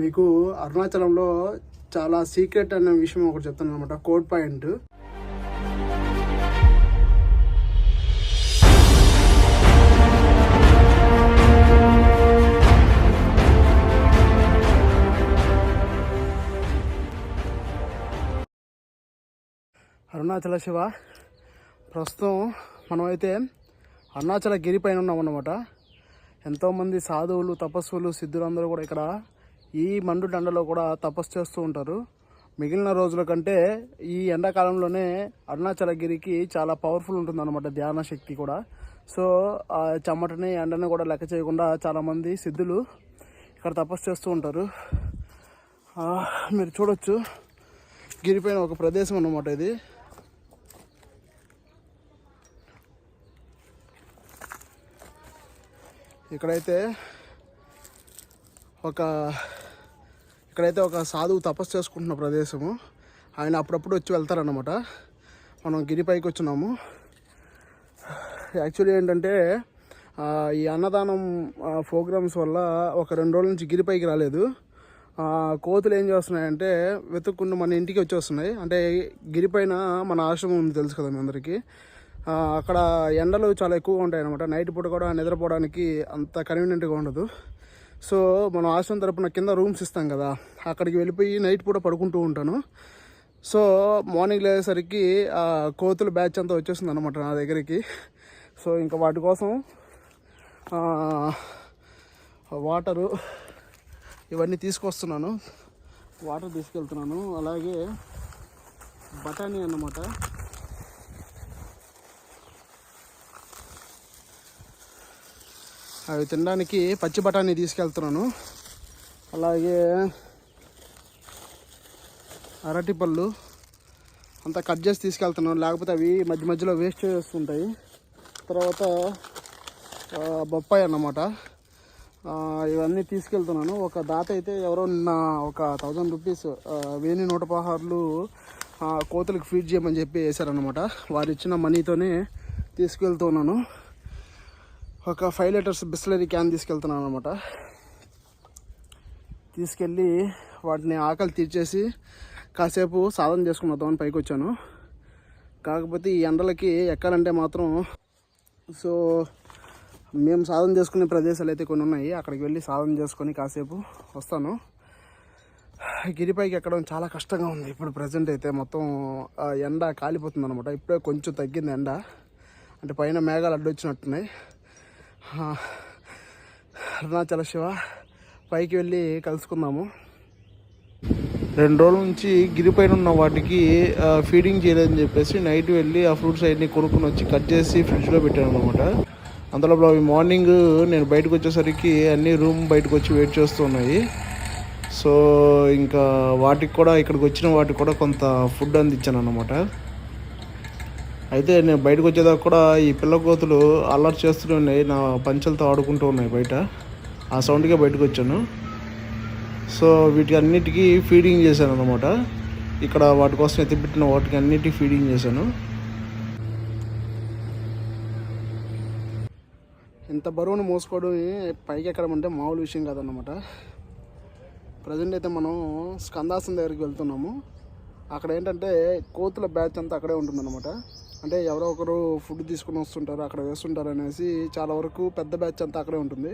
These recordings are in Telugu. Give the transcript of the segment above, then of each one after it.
మీకు అరుణాచలంలో చాలా సీక్రెట్ అనే విషయం ఒకటి చెప్తాను అనమాట. Code point. అరుణాచల శివ ప్రస్తుతం మనమైతే అరుణాచల గిరి పైన ఉన్నాం అన్నమాట ఎంతోమంది సాధువులు తపస్సులు సిద్ధులందరూ కూడా ఇక్కడ ఈ మండు దండలో కూడా తపస్సు చేస్తూ ఉంటారు. మిగిలిన రోజుల కంటే ఈ ఎండాకాలంలోనే అరుణాచలగిరికి చాలా పవర్ఫుల్ ఉంటుంది అనమాట ధ్యాన శక్తి కూడా. సో ఆ చెమటని ఎండని కూడా లెక్క చేయకుండా చాలామంది సిద్ధులు ఇక్కడ తపస్సు చేస్తూ ఉంటారు. మీరు చూడొచ్చు. గిరిపైన ఒక ప్రదేశం అన్నమాట ఇది. ఇక్కడైతే ఒక ఇక్కడైతే ఒక సాధువు తపస్సు చేసుకుంటున్న ప్రదేశము. ఆయన అప్పుడప్పుడు వచ్చి వెళ్తారనమాట మనం గిరిపైకి వచ్చినాము. యాక్చువల్లీ ఏంటంటే ఈ అన్నదానం ప్రోగ్రామ్స్ వల్ల ఒక రెండు రోజుల నుంచి గిరిపైకి రాలేదు. కోతులు ఏం చేస్తున్నాయంటే వెతుక్కుంటూ మన ఇంటికి వచ్చేస్తున్నాయి. అంటే గిరిపైన మన ఆశ్రమం ఉంది తెలుసు కదా మీ అందరికీ. అక్కడ ఎండలు చాలా ఎక్కువగా ఉంటాయి అనమాట నైట్ పూట కూడా నిద్రపోవడానికి అంత కన్వీనియంట్గా ఉండదు. సో మనం ఆశ్రమం తరపున కింద రూమ్స్ ఇస్తాం కదా అక్కడికి వెళ్ళిపోయి నైట్ పూట పడుకుంటూ ఉంటాను. సో మార్నింగ్ లేసరికి ఆ కోతుల బ్యాచ్ అంతా వచ్చేస్తుంది అనమాట నా దగ్గరికి. సో ఇంకా వాటి కోసం వాటరు ఇవన్నీ తీసుకొస్తున్నాను. వాటర్ తీసుకెళ్తున్నాను. అలాగే బఠానీ అన్నమాట. అవి తినడానికి పచ్చి బఠానీ తీసుకెళ్తున్నాను. అలాగే అరటిపళ్ళు అంతా కట్ చేసి తీసుకెళ్తున్నాను. లేకపోతే అవి మధ్య మధ్యలో వేస్ట్ చేస్తుంటాయి. తర్వాత బొప్పాయి అన్నమాట. ఇవన్నీ తీసుకెళ్తున్నాను. ఒక దాత అయితే ఎవరో నిన్న ఒక థౌజండ్ రూపీస్ వేణి నూట పదహారులు కోతులకు ఫీడ్ చేయమని చెప్పి వేశారనమాట వారు ఇచ్చిన మనీతోనే తీసుకెళ్తున్నాను. ఒక ఫైవ్ లీటర్స్ బిస్లరీ క్యాన్ తీసుకెళ్తున్నాను అనమాట తీసుకెళ్ళి వాటిని ఆకలి తీర్చేసి కాసేపు సాధన చేసుకుని పైకి వచ్చాను. కాకపోతే ఈ ఎండలకి ఎక్కాలంటే మాత్రం సో మేము సాధన చేసుకునే ప్రదేశాలు అయితే కొన్ని ఉన్నాయి. అక్కడికి వెళ్ళి సాధన చేసుకొని కాసేపు వస్తాను. గిరిపైకి ఎక్కడం చాలా కష్టంగా ఉంది. ఇప్పుడు ప్రజెంట్ అయితే మొత్తం ఆ, ఎండ కాలిపోతుంది అనమాట ఇప్పుడే కొంచెం తగ్గింది ఎండ. అంటే పైన మేఘాలు అడ్డొచ్చినట్టున్నాయి. అరుణాచల శివ. పైకి వెళ్ళి కలుసుకుందాము. రెండు రోజుల నుంచి గిరిపైన ఉన్న వాటికి ఫీడింగ్ చేయలేదని చెప్పేసి నైట్ వెళ్ళి ఆ ఫ్రూట్స్ అవన్నీ కొనుక్కుని వచ్చి కట్ చేసి ఫ్రిడ్జ్లో పెట్టాను అనమాట అందులో అవి మార్నింగ్ నేను బయటకు వచ్చేసరికి అన్ని రూమ్ బయటకు వచ్చి వెయిట్ చేస్తున్నాయి సో ఇంకా వాటికి కూడా ఇక్కడికి వచ్చిన వాటికి కూడా కొంత ఫుడ్ అందించాను అనమాట అయితే నేను బయటకు వచ్చేదాకా కూడా ఈ పిల్లకోతులు అలర్ట్ అల్లరి చేస్తూనే ఉన్నాయి. నా పంచలతో ఆడుకుంటూ ఉన్నాయి బయట. ఆ సౌండ్కే బయటకు వచ్చాను. సో వీటికి అన్నిటికీ ఫీడింగ్ చేశాను అనమాట ఇక్కడ వాటి కోసం ఎత్తిపెట్టిన వాటికి అన్నిటికీ ఫీడింగ్ చేశాను. ఇంత బరువును మోసుకోవడం పైకి ఎక్కడమంటే మామూలు విషయం కాదన్నమాట. ప్రజెంట్ అయితే మనం స్కందాసం దగ్గరికి వెళ్తున్నాము. అక్కడ ఏంటంటే కోతుల బ్యాచ్ అంతా అక్కడే ఉంటుందన్నమాట. అంటే ఎవరో ఒకరు ఫుడ్ తీసుకుని వస్తుంటారు అక్కడ వేస్తుంటారు అనేసి చాలా వరకు పెద్ద బ్యాచ్ అంతా అక్కడే ఉంటుంది.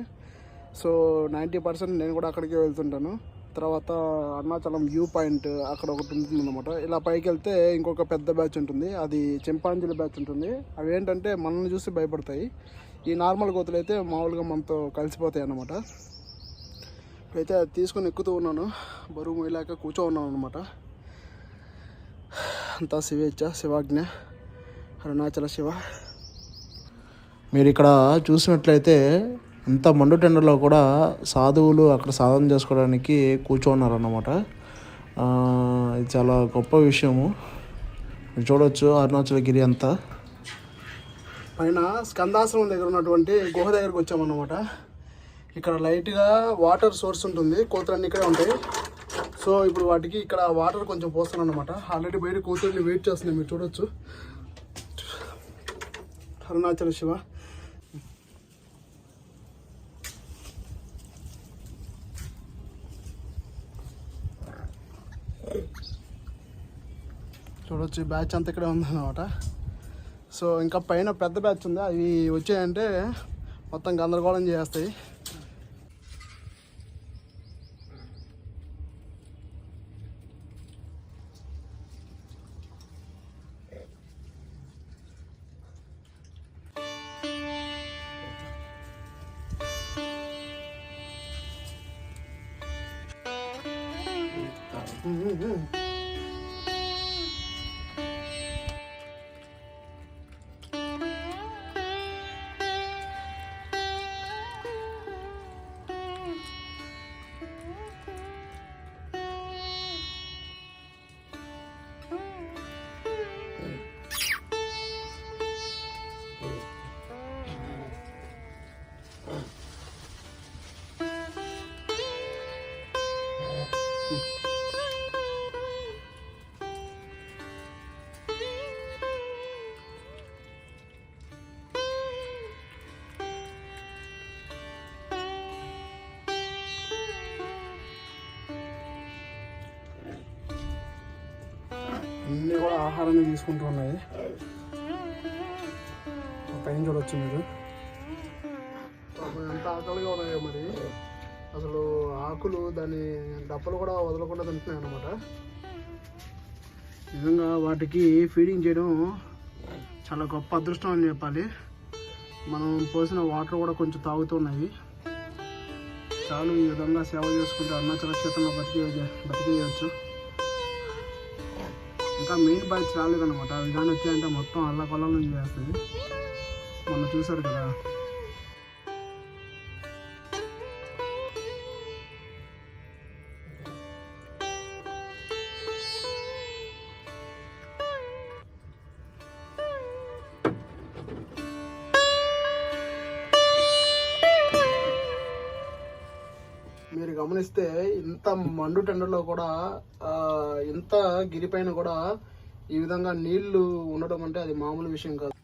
సో నైంటీ పర్సెంట్ నేను కూడా అక్కడికే వెళ్తుంటాను. తర్వాత అరుణాచలం వ్యూ పాయింట్ అక్కడ ఒకటి ఉంటుంది అనమాట ఇలా పైకి వెళ్తే ఇంకొక పెద్ద బ్యాచ్ ఉంటుంది. అది చింపాంజీల బ్యాచ్ ఉంటుంది. అవి ఏంటంటే మనల్ని చూసి భయపడతాయి. ఈ నార్మల్ కోతులు అయితే మామూలుగా మనతో కలిసిపోతాయి అన్నమాట. అయితే అది తీసుకొని ఎక్కుతూ ఉన్నాను. బరువు మోయలేక కూర్చో ఉన్నాను అనమాట అంతా శివేచ్ఛ శివాజ్ఞ. అరుణాచల శివ. మీరు ఇక్కడ చూసినట్లయితే ఇంత మండు టెండర్లో కూడా సాధువులు అక్కడ సాధన చేసుకోవడానికి కూర్చోన్నారన్నమాట. ఇది చాలా గొప్ప విషయము. మీరు చూడవచ్చు అరుణాచలగిరి అంతా. పైన స్కందాశ్రమం దగ్గర ఉన్నటువంటి గుహ దగ్గరకు వచ్చామన్నమాట. ఇక్కడ లైట్గా వాటర్ సోర్స్ ఉంటుంది కోతులన్నీ ఇక్కడే ఉంటాయి. సో ఇప్పుడు వాటికి ఇక్కడ వాటర్ కొంచెం పోస్తాను అనమాట ఆల్రెడీ బయట కోతుల్ని వెయిట్ చేస్తున్నాయి మీరు చూడొచ్చు. అరుణాచల శివ. చూడొచ్చు బ్యాచ్ అంతా ఇక్కడే ఉందన్నమాట. సో ఇంకా పైన పెద్ద బ్యాచ్ ఉంది? అవి వచ్చాయంటే మొత్తం గందరగోళం చేస్తాయి అన్నీ కూడా ఆహారాన్ని తీసుకుంటూ ఉన్నాయి పైన చూడొచ్చు మీరు. ఎంత ఆకలిగా ఉన్నాయో మరి. అసలు ఆకులు దాని డప్పలు కూడా వదలకుండా తింటున్నాయి అన్నమాట. నిజంగా వాటికి ఫీడింగ్ చేయడం చాలా గొప్ప అదృష్టం అని చెప్పాలి. మనం పోసిన వాటర్ కూడా కొంచెం తాగుతున్నాయి. చాలు ఈ విధంగా సేవ చేసుకుంటే అరుణాచల క్షేత్రంలో బతికే బతికేయచ్చు. ఇంకా మెయిన్ బ్యాచ్ రాలేదన్నమాట. అవి కానీ వచ్చాయంటే మొత్తం అల్ల కొల్లం చేస్తుంది. మొన్న చూసారు కదా. మీరు గమనిస్తే ఇంత మండు టెండర్లో కూడా ఆ, ఇంత గిరిపైన కూడా ఈ విధంగా నీళ్ళు ఉండడం అంటే అది మామూలు విషయం కాదు.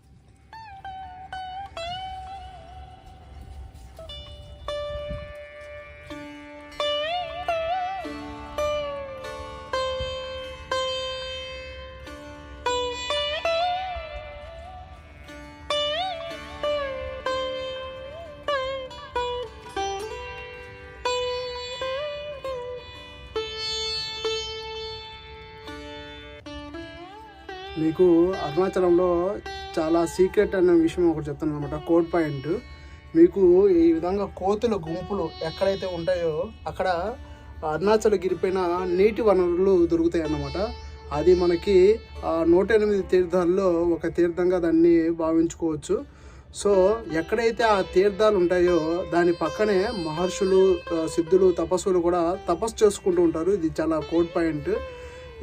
మీకు అరుణాచలంలో చాలా సీక్రెట్ అనే విషయం ఒకటి చెప్తాను అనమాట కోడ్ పాయింట్. మీకు ఈ విధంగా కోతుల గుంపులు ఎక్కడైతే ఉంటాయో అక్కడ అరుణాచల గిరిపైన నీటి వనరులు దొరుకుతాయి అన్నమాట. అది మనకి నూట ఎనిమిది తీర్థాల్లో ఒక తీర్థంగా దాన్ని భావించుకోవచ్చు. సో ఎక్కడైతే ఆ తీర్థాలు ఉంటాయో దాని పక్కనే మహర్షులు సిద్ధులు తపస్సులు కూడా తపస్సు చేసుకుంటూ ఉంటారు. ఇది చాలా కోడ్ పాయింట్.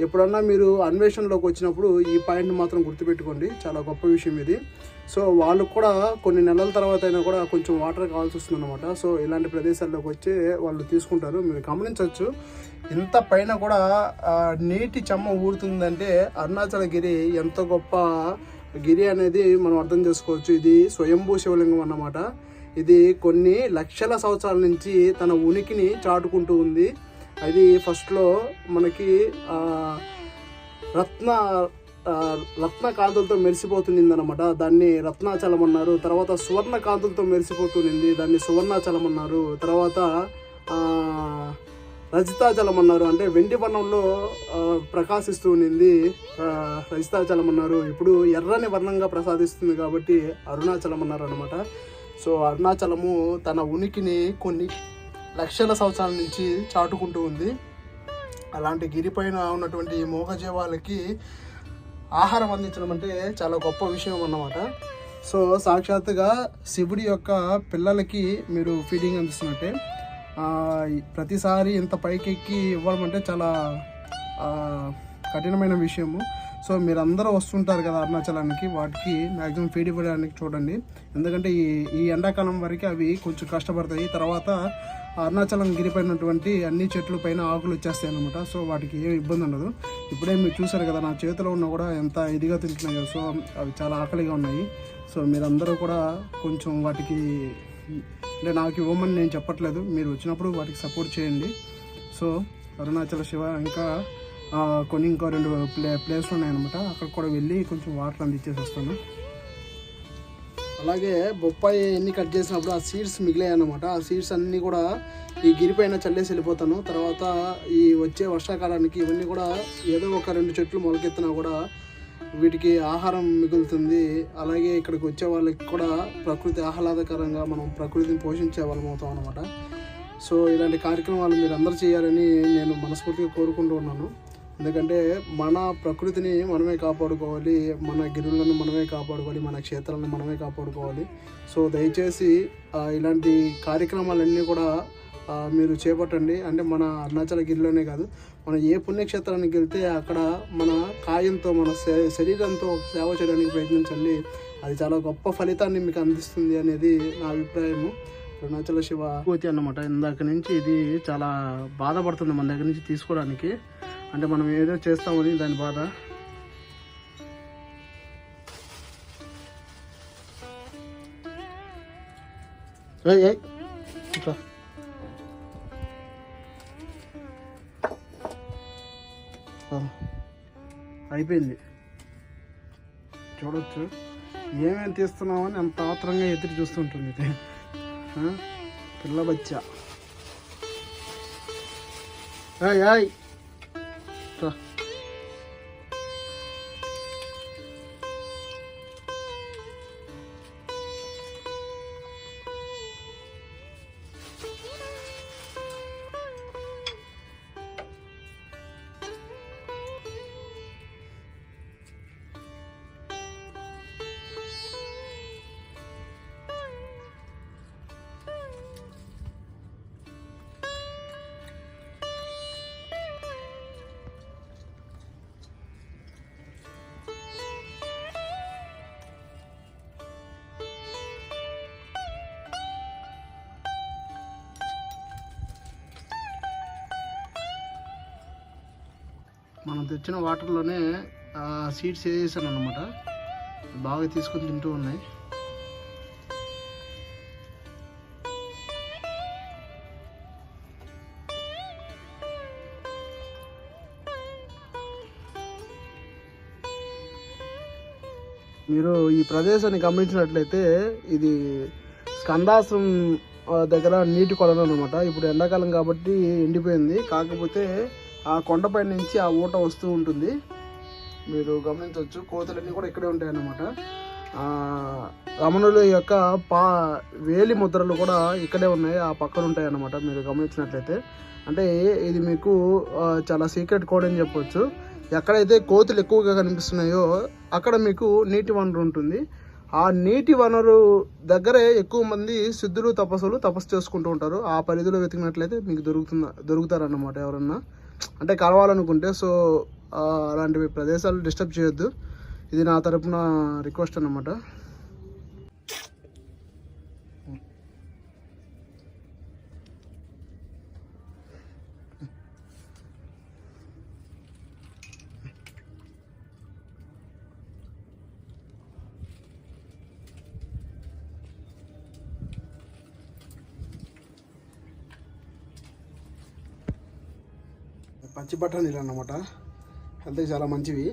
ఎప్పుడన్నా మీరు అన్వేషణలోకి వచ్చినప్పుడు ఈ పాయింట్ మాత్రం గుర్తుపెట్టుకోండి. చాలా గొప్ప విషయం ఇది. సో వాళ్ళు కూడా కొన్ని నెలల తర్వాత అయినా కూడా కొంచెం వాటర్ కావాల్సి వస్తుంది అనమాట సో ఇలాంటి ప్రదేశాల్లోకి వచ్చి వాళ్ళు తీసుకుంటారు. మీరు గమనించవచ్చు. ఇంత పైన కూడా నీటి చెమ్మ ఊరుతుందంటే అరుణాచల గిరి ఎంత గొప్ప గిరి అనేది మనం అర్థం చేసుకోవచ్చు. ఇది స్వయంభూ శివలింగం అన్నమాట. ఇది కొన్ని లక్షల సంవత్సరాల నుంచి తన ఉనికిని చాటుకుంటూ ఉంది. అది ఫస్ట్లో మనకి రత్న రత్న కాంతులతో మెరిసిపోతుంది అనమాట దాన్ని రత్నాచలం అన్నారు. తర్వాత సువర్ణ కాంతులతో మెరిసిపోతుంది దాన్ని సువర్ణాచలం అన్నారు. తర్వాత రజితాచలం అన్నారు. అంటే వెండి వర్ణంలో ప్రకాశిస్తూ ఉన్నింది రజితాచలం అన్నారు. ఇప్పుడు ఎర్రని వర్ణంగా ప్రసాదిస్తుంది కాబట్టి అరుణాచలం అన్నారు అనమాట సో అరుణాచలము తన ఉనికిని కొన్ని లక్షల సంవత్సరాల నుంచి చాటుకుంటూ ఉంది. అలాంటి గిరిపైన ఉన్నటువంటి ఈ మూగజీవాలకి ఆహారం అందించడం అంటే చాలా గొప్ప విషయం అన్నమాట. సో సాక్షాత్తుగా శివుడి యొక్క పిల్లలకి మీరు ఫీడింగ్ అందిస్తున్నట్టే. ప్రతిసారి ఇంత పైకెక్కి ఇవ్వడం అంటే చాలా కఠినమైన విషయము. సో మీరందరూ వస్తుంటారు కదా అరుణాచలానికి వాటికి మ్యాక్సిమం ఫీడ్ ఇవ్వడానికి చూడండి. ఎందుకంటే ఈ ఈ ఎండాకాలం వరకు అవి కొంచెం కష్టపడతాయి. తర్వాత అరుణాచలం గిరిపైనటువంటి అన్ని చెట్లు పైన ఆకులు వచ్చేస్తాయి అనమాట సో వాటికి ఏం ఇబ్బంది ఉండదు. ఇప్పుడే మీరు చూసారు కదా నా చేతిలో ఉన్న కూడా ఎంత ఇదిగా తింటున్నాయో. సో అవి చాలా ఆకలిగా ఉన్నాయి. సో మీరందరూ కూడా కొంచెం వాటికి అంటే నాకు ఇవ్వమని నేను చెప్పట్లేదు. మీరు వచ్చినప్పుడు వాటికి సపోర్ట్ చేయండి. సో అరుణాచల శివ ఇంకా కొన్ని ఇంకో రెండు ప్లే ప్లేస్లు ఉన్నాయన్నమాట. అక్కడ కూడా వెళ్ళి కొంచెం వాటర్ అందించేసి వస్తాను. అలాగే బొప్పాయి ఎన్ని కట్ చేసినప్పుడు ఆ సీడ్స్ మిగిలాయి అనమాట ఆ సీడ్స్ అన్నీ కూడా ఈ గిరిపైన చల్లేసి వెళ్ళిపోతాను. తర్వాత ఈ వచ్చే వర్షాకాలానికి ఇవన్నీ కూడా ఏదో ఒక రెండు చెట్లు మొలకెత్తినా కూడా వీటికి ఆహారం మిగులుతుంది. అలాగే ఇక్కడికి వచ్చే వాళ్ళకి కూడా ప్రకృతి ఆహ్లాదకరంగా మనం ప్రకృతిని పోషించే వాళ్ళం అవుతాం అనమాట సో ఇలాంటి కార్యక్రమాలు మీరు అందరూ చేయాలని నేను మనస్ఫూర్తిగా కోరుకుంటూ ఉన్నాను. ఎందుకంటే మన ప్రకృతిని మనమే కాపాడుకోవాలి మన గిరులను మనమే కాపాడుకోవాలి మన క్షేత్రాలను మనమే కాపాడుకోవాలి. సో దయచేసి ఇలాంటి కార్యక్రమాలన్నీ కూడా మీరు చేపట్టండి. అంటే మన అరుణాచల గిరిలోనే కాదు మనం ఏ పుణ్యక్షేత్రానికి వెళ్తే అక్కడ మన కాయంతో మన శ- శరీరంతో సేవ చేయడానికి ప్రయత్నించండి. అది చాలా గొప్ప ఫలితాన్ని మీకు అందిస్తుంది అనేది నా అభిప్రాయము. అరుణాచల శివ కోతి అన్నమాట. ఇందాక నుంచి ఇది చాలా బాధపడుతుంది మన దగ్గర నుంచి తీసుకోవడానికి. అంటే మనం ఏదో చేస్తామని దాని బాధ. ఏయ్, అయిపోయింది. చూడొచ్చు. ఏమేమి తీస్తున్నామని అంత ఆత్రంగా ఎదురు చూస్తుంటుంది ఇది. ఆ, పిల్ల బచ్చా. ఏయ్, మనం తెచ్చిన వాటర్లోనే సీడ్స్ వేసేసాను అనమాట బాగా తీసుకొని తింటూ ఉన్నాయి. మీరు ఈ ప్రదేశాన్ని గమనించినట్లయితే ఇది స్కందాశ్రం దగ్గర నీటి కొలను అనమాట ఇప్పుడు ఎండాకాలం కాబట్టి ఎండిపోయింది. కాకపోతే ఆ కొండపై నుంచి ఆ ఊట వస్తూ ఉంటుంది. మీరు గమనించవచ్చు కోతులన్నీ కూడా ఇక్కడే ఉంటాయి అన్నమాట. రమణుల యొక్క పా వేలి ముద్రలు కూడా ఇక్కడే ఉన్నాయి ఆ పక్కన ఉంటాయి అన్నమాట మీరు గమనించినట్లయితే. అంటే ఇది మీకు చాలా సీక్రెట్ కోడ్ అని చెప్పొచ్చు. ఎక్కడైతే కోతులు ఎక్కువగా కనిపిస్తున్నాయో అక్కడ మీకు నీటి వనరు ఉంటుంది. ఆ నీటి వనరు దగ్గరే ఎక్కువ మంది సిద్ధులు తపస్సులు తపస్సు చేసుకుంటూ ఉంటారు. ఆ పరిధిలో వెతికినట్లయితే మీకు దొరుకుతున్న దొరుకుతారన్నమాట ఎవరన్నా. అంటే కలవాలనుకుంటే సో అలాంటివి ప్రదేశాలు డిస్టర్బ్ చేయొద్దు. ఇది నా తరపున రిక్వెస్ట్ అనమాట పచ్చి బఠానీలు అన్నమాట హెల్త్కి చాలా మంచివి.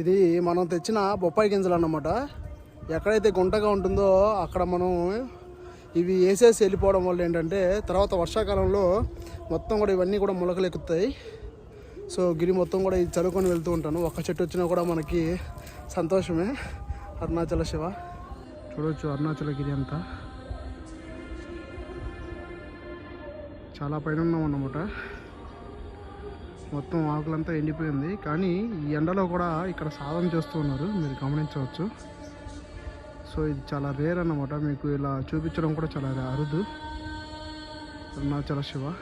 ఇది మనం తెచ్చిన బొప్పాయి గింజలు అన్నమాట. ఎక్కడైతే గుంటగా ఉంటుందో అక్కడ మనం ఇవి వేసేసి వెళ్ళిపోవడం వల్ల ఏంటంటే తర్వాత వర్షాకాలంలో మొత్తం కూడా ఇవన్నీ కూడా మొలకలు ఎక్కుతాయి. సో గిరి మొత్తం కూడా ఇది చదువుకొని వెళ్తూ ఉంటాను. ఒక్క చెట్టు వచ్చినా కూడా మనకి సంతోషమే. అరుణాచల శివ. చూడవచ్చు అరుణాచల గిరి అంతా. చాలా పైన ఉన్నాం అన్నమాట. మొత్తం ఆకులంతా ఎండిపోయింది. కానీ ఈ ఎండలో కూడా ఇక్కడ సాధన చేస్తూ ఉన్నారు. మీరు గమనించవచ్చు. సో ఇది చాలా రేర్ అన్నమాట. మీకు ఇలా చూపించడం కూడా చాలా అరుదు. అరుణాచల శివ.